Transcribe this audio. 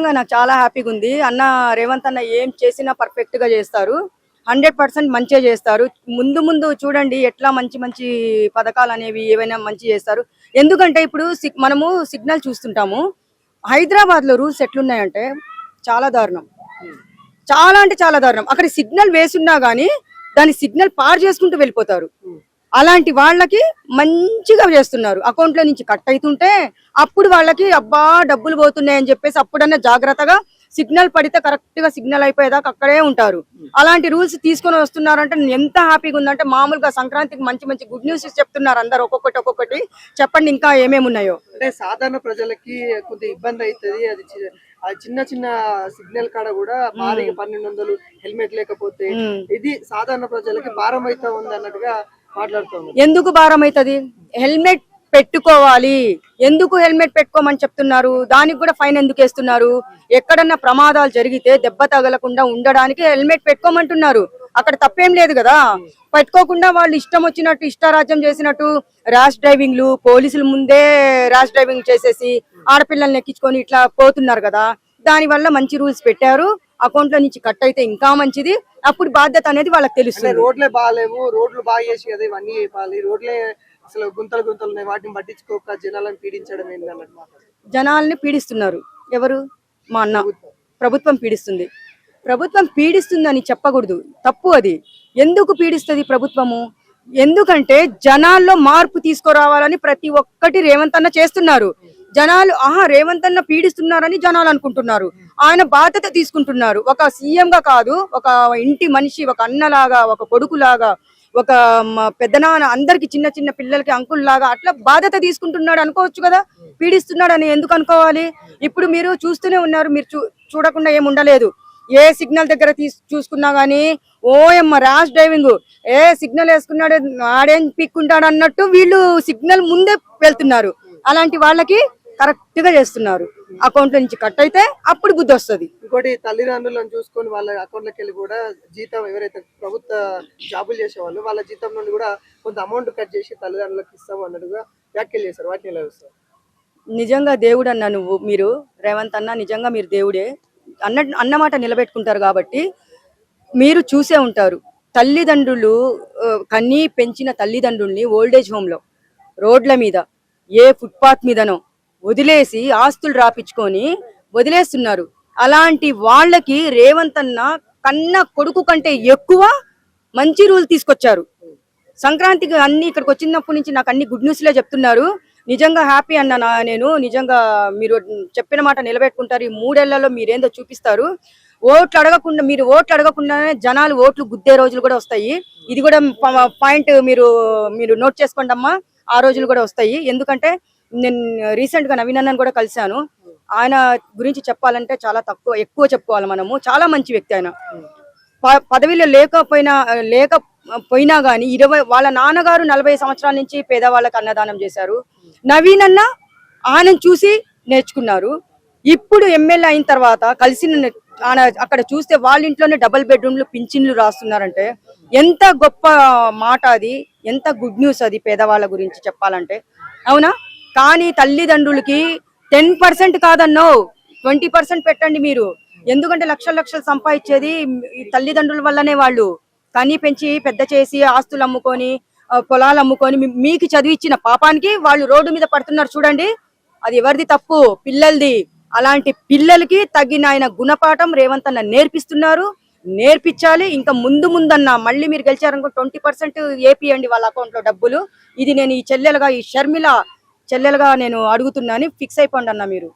నిజంగా నాకు చాలా హ్యాపీగా ఉంది. అన్న రేవంత్ అన్న ఏం చేసినా పర్ఫెక్ట్గా చేస్తారు. హండ్రెడ్ పర్సెంట్ మంచిగా చేస్తారు. ముందు ముందు చూడండి ఎట్లా మంచి మంచి పథకాలు అనేవి ఏవైనా మంచి చేస్తారు. ఎందుకంటే ఇప్పుడు సిగ్- మనము సిగ్నల్ చూస్తుంటాము. హైదరాబాద్లో రూల్స్ ఎట్లున్నాయంటే చాలా దారుణం. చాలా అంటే చాలా దారుణం. అక్కడ సిగ్నల్ వేసున్నా గానీ దాని సిగ్నల్ పార్ చేసుకుంటూ వెళ్ళిపోతారు. అలాంటి వాళ్ళకి మంచిగా చేస్తున్నారు. అకౌంట్లో నుంచి కట్ అవుతుంటే అప్పుడు వాళ్ళకి అబ్బా డబ్బులు పోతున్నాయని చెప్పేసి అప్పుడన్నా జాగ్రత్తగా సిగ్నల్ పడితే కరెక్ట్గా సిగ్నల్ అయిపోయేదాకా అక్కడే ఉంటారు. అలాంటి రూల్స్ తీసుకొని వస్తున్నారంటే నేను ఎంత హ్యాపీగా ఉందంటే మామూలుగా సంక్రాంతికి మంచి మంచి గుడ్ న్యూస్ చెప్తున్నారు అందరు ఒక్కొక్కటి ఒక్కొక్కటి. చెప్పండి ఇంకా ఏమేమి ఉన్నాయో? అంటే సాధారణ ప్రజలకి కొద్ది ఇబ్బంది అవుతుంది అది చిన్న చిన్న సిగ్నల్ కాడ కూడా భారీగా పన్నెండు వందలు హెల్మెట్ లేకపోతే. ఇది సాధారణ ప్రజలకి భారం అయితే ఉంది అన్నట్టుగా ఎందుకు భారం అవుతుంది హెల్మెట్ పెట్టుకోవాలి. ఎందుకు హెల్మెట్ పెట్టుకోమని చెప్తున్నారు? దానికి కూడా ఫైన్ ఎందుకు వేస్తున్నారు? ఎక్కడన్నా ప్రమాదాలు జరిగితే దెబ్బ తగలకుండా ఉండడానికి హెల్మెట్ పెట్టుకోమంటున్నారు. అక్కడ తప్పేం లేదు కదా. పెట్టుకోకుండా వాళ్ళు ఇష్టం వచ్చినట్టు ఇష్టారాజ్యం చేసినట్టు ర్యాష్ డ్రైవింగ్లు పోలీసుల ముందే ర్యాష్ డ్రైవింగ్ చేసేసి ఆడపిల్లల్ని ఎక్కించుకొని ఇట్లా పోతున్నారు కదా. దాని వల్ల మంచి రూల్స్ పెట్టారు. అకౌంట్లో నుంచి కట్ అయితే ఇంకా మంచిది. అప్పుడు బాధ్యత అనేది వాళ్ళకి తెలుస్తుంది. రోడ్లే బాగాలేవు రోడ్లు బాగా చేసి కదా ఇవన్నీ చెప్పాలి రోడ్లే అసలు గుంతలు గుంతలు ఉన్నాయి. వాటిని పట్టించుకోక జనాలను పీడించడం మాట్లాడుతుంది జనాల్ని పీడిస్తున్నారు. ఎవరు? మా అన్న. ప్రభుత్వం పీడిస్తుంది. ప్రభుత్వం పీడిస్తుందని చెప్పకూడదు. తప్పు అది. ఎందుకు పీడిస్తుంది ప్రభుత్వము? ఎందుకంటే జనాల్లో మార్పు తీసుకురావాలని ప్రతి ఒక్కటి రేవంత్ అన్న చేస్తున్నారు. జనాలు ఆహా రేవంత్ అన్న పీడిస్తున్నారని జనాలు అనుకుంటున్నారు. ఆయన బాధ్యత తీసుకుంటున్నారు. ఒక సీఎంగా కాదు ఒక ఇంటి మనిషి ఒక అన్నలాగా ఒక కొడుకులాగా ఒక పెద్దనాన్న అందరికి చిన్న చిన్న పిల్లలకి అంకుల్ లాగా అట్లా బాధ్యత తీసుకుంటున్నాడు అనుకోవచ్చు కదా? పీడిస్తున్నాడు అని ఎందుకు అనుకోవాలి? ఇప్పుడు మీరు చూస్తూనే ఉన్నారు మీరు చూ చూడకుండా ఏమి ఉండలేదు. ఏ సిగ్నల్ దగ్గర తీసు చూసుకున్నా కానీ ఓయమ్మ ర్యాష్ డ్రైవింగ్. ఏ సిగ్నల్ వేసుకున్నాడు ఆడేం పిక్కుంటాడు అన్నట్టు వీళ్ళు సిగ్నల్ ముందే వెళ్తున్నారు. అలాంటి వాళ్ళకి కరెక్ట్గా చేస్తున్నారు. అకౌంట్ నుంచి కట్ అయితే అప్పుడు బుద్ధి వస్తుంది. ఇంకోటి తల్లిదండ్రులను చూసుకొని వాళ్ళ అకౌంట్లోకి వెళ్ళి కూడా జీతం ఎవరైతే ప్రభుత్వ జాబులు చేసేవాళ్ళు వాళ్ళ జీతం నుండి కూడా కొంత అమౌంట్ కట్ చేసి తల్లిదండ్రులకు ఇస్తాము అన్నట్టుగా వ్యాఖ్యలు చేశారు. వాటిని ఎలా చూస్తారు? నిజంగా దేవుడు అన్న నువ్వు మీరు రేవంత్ అన్న నిజంగా మీరు దేవుడే అన్న అన్నమాట నిలబెట్టుకుంటారు కాబట్టి మీరు చూసే ఉంటారు. తల్లిదండ్రులు కన్నీ పెంచిన తల్లిదండ్రుల్ని ఓల్డేజ్ హోమ్లో రోడ్ల మీద ఏ ఫుట్పాత్ మీదనో వదిలేసి ఆస్తులు రాపించుకొని వదిలేస్తున్నారు. అలాంటి వాళ్ళకి రేవంత్ అన్న కన్న కొడుకు కంటే ఎక్కువ మంచి రూల్ తీసుకొచ్చారు. సంక్రాంతికి అన్ని ఇక్కడికి వచ్చినప్పటి నుంచి నాకు అన్ని గుడ్ న్యూస్లే చెప్తున్నారు. నిజంగా హ్యాపీ అన్న నేను నిజంగా మీరు చెప్పిన మాట నిలబెట్టుకుంటారు. ఈ మూడేళ్ళలో మీరేందో చూపిస్తారు. ఓట్లు అడగకుండా మీరు ఓట్లు అడగకుండానే జనాలు ఓట్లు గుద్దే రోజులు కూడా వస్తాయి. ఇది కూడా పాయింట్ మీరు మీరు నోట్ చేసుకోండి అమ్మా ఆ రోజులు కూడా వస్తాయి. ఎందుకంటే నేను రీసెంట్గా నవీన్ కూడా కలిశాను. ఆయన గురించి చెప్పాలంటే చాలా తక్కువ ఎక్కువ చెప్పుకోవాలి మనము. చాలా మంచి వ్యక్తి ఆయన. ప- పదవిలో లేకపోయినా లేకపోయినా కానీ ఇరవై వాళ్ళ నాన్నగారు నలభై సంవత్సరాల నుంచి పేదవాళ్ళకి అన్నదానం చేశారు. నవీన్ అన్న ఆయన చూసి నేర్చుకున్నారు. ఇప్పుడు ఎమ్మెల్యే అయిన తర్వాత కలిసిన అక్కడ చూస్తే వాళ్ళ ఇంట్లోనే డబుల్ బెడ్రూమ్లు పింఛన్లు రాస్తున్నారంటే ఎంత గొప్ప మాట అది ఎంత గుడ్ న్యూస్ అది పేదవాళ్ళ గురించి చెప్పాలంటే. అవునా? కానీ తల్లిదండ్రులకి టెన్ పర్సెంట్ కాదన్నో ట్వంటీ పర్సెంట్ పెట్టండి మీరు. ఎందుకంటే లక్షల లక్షలు సంపాదించేది ఈ తల్లిదండ్రుల వల్లనే వాళ్ళు. కనీ పెంచి పెద్ద చేసి ఆస్తులు అమ్ముకొని పొలాలు అమ్ముకొని మీకు చదివిచ్చిన పాపానికి వాళ్ళు రోడ్డు మీద పడుతున్నారు చూడండి. అది ఎవరిది తప్పు? పిల్లలది. అలాంటి పిల్లలకి తగిన ఆయన గుణపాఠం రేవంత్ అన్న నేర్పిస్తున్నారు. నేర్పించాలి. ఇంకా ముందు ముందన్న మళ్ళీ మీరు గెలిచారనుకో ట్వంటీ పర్సెంట్ ఏపీయండి వాళ్ళ అకౌంట్లో డబ్బులు. ఇది నేను ఈ చెల్లెలుగా ఈ షర్మిల చెల్లెలుగా నేను అడుగుతున్నాను. ఫిక్స్ అయిపోండి అన్న మీరు.